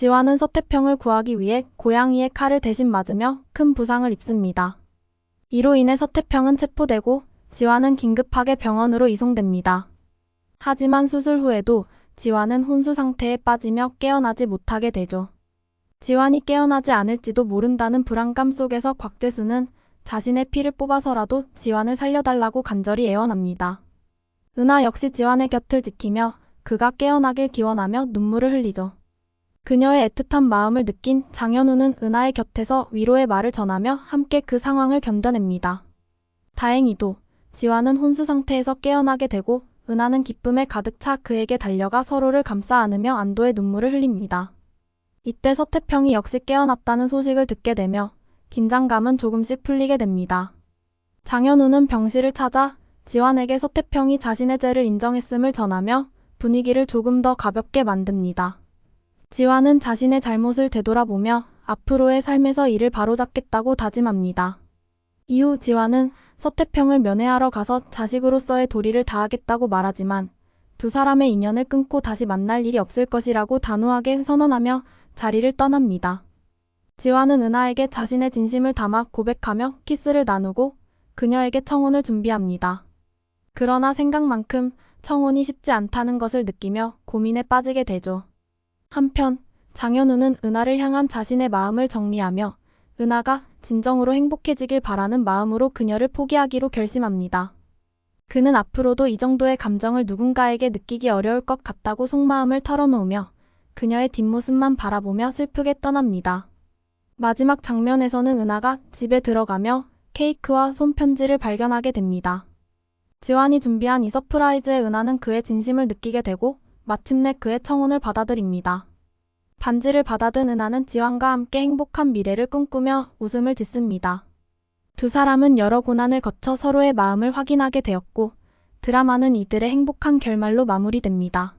지환은 서태평을 구하기 위해 고양이의 칼을 대신 맞으며 큰 부상을 입습니다. 이로 인해 서태평은 체포되고 지환은 긴급하게 병원으로 이송됩니다. 하지만 수술 후에도 지환은 혼수 상태에 빠지며 깨어나지 못하게 되죠. 지환이 깨어나지 않을지도 모른다는 불안감 속에서 곽재수는 자신의 피를 뽑아서라도 지환을 살려달라고 간절히 애원합니다. 은하 역시 지환의 곁을 지키며 그가 깨어나길 기원하며 눈물을 흘리죠. 그녀의 애틋한 마음을 느낀 장현우는 은하의 곁에서 위로의 말을 전하며 함께 그 상황을 견뎌냅니다. 다행히도 지환은 혼수 상태에서 깨어나게 되고 은하는 기쁨에 가득 차 그에게 달려가 서로를 감싸 안으며 안도의 눈물을 흘립니다. 이때 서태평이 역시 깨어났다는 소식을 듣게 되며 긴장감은 조금씩 풀리게 됩니다. 장현우는 병실을 찾아 지환에게 서태평이 자신의 죄를 인정했음을 전하며 분위기를 조금 더 가볍게 만듭니다. 지환은 자신의 잘못을 되돌아보며 앞으로의 삶에서 이를 바로잡겠다고 다짐합니다. 이후 지환은 서태평을 면회하러 가서 자식으로서의 도리를 다하겠다고 말하지만 두 사람의 인연을 끊고 다시 만날 일이 없을 것이라고 단호하게 선언하며 자리를 떠납니다. 지환은 은하에게 자신의 진심을 담아 고백하며 키스를 나누고 그녀에게 청혼을 준비합니다. 그러나 생각만큼 청혼이 쉽지 않다는 것을 느끼며 고민에 빠지게 되죠. 한편 장현우는 은하를 향한 자신의 마음을 정리하며 은하가 진정으로 행복해지길 바라는 마음으로 그녀를 포기하기로 결심합니다. 그는 앞으로도 이 정도의 감정을 누군가에게 느끼기 어려울 것 같다고 속마음을 털어놓으며 그녀의 뒷모습만 바라보며 슬프게 떠납니다. 마지막 장면에서는 은하가 집에 들어가며 케이크와 손편지를 발견하게 됩니다. 지환이 준비한 이 서프라이즈에 은하는 그의 진심을 느끼게 되고 마침내 그의 청혼을 받아들입니다. 반지를 받아든 은하는 지환과 함께 행복한 미래를 꿈꾸며 웃음을 짓습니다. 두 사람은 여러 고난을 거쳐 서로의 마음을 확인하게 되었고 드라마는 이들의 행복한 결말로 마무리됩니다.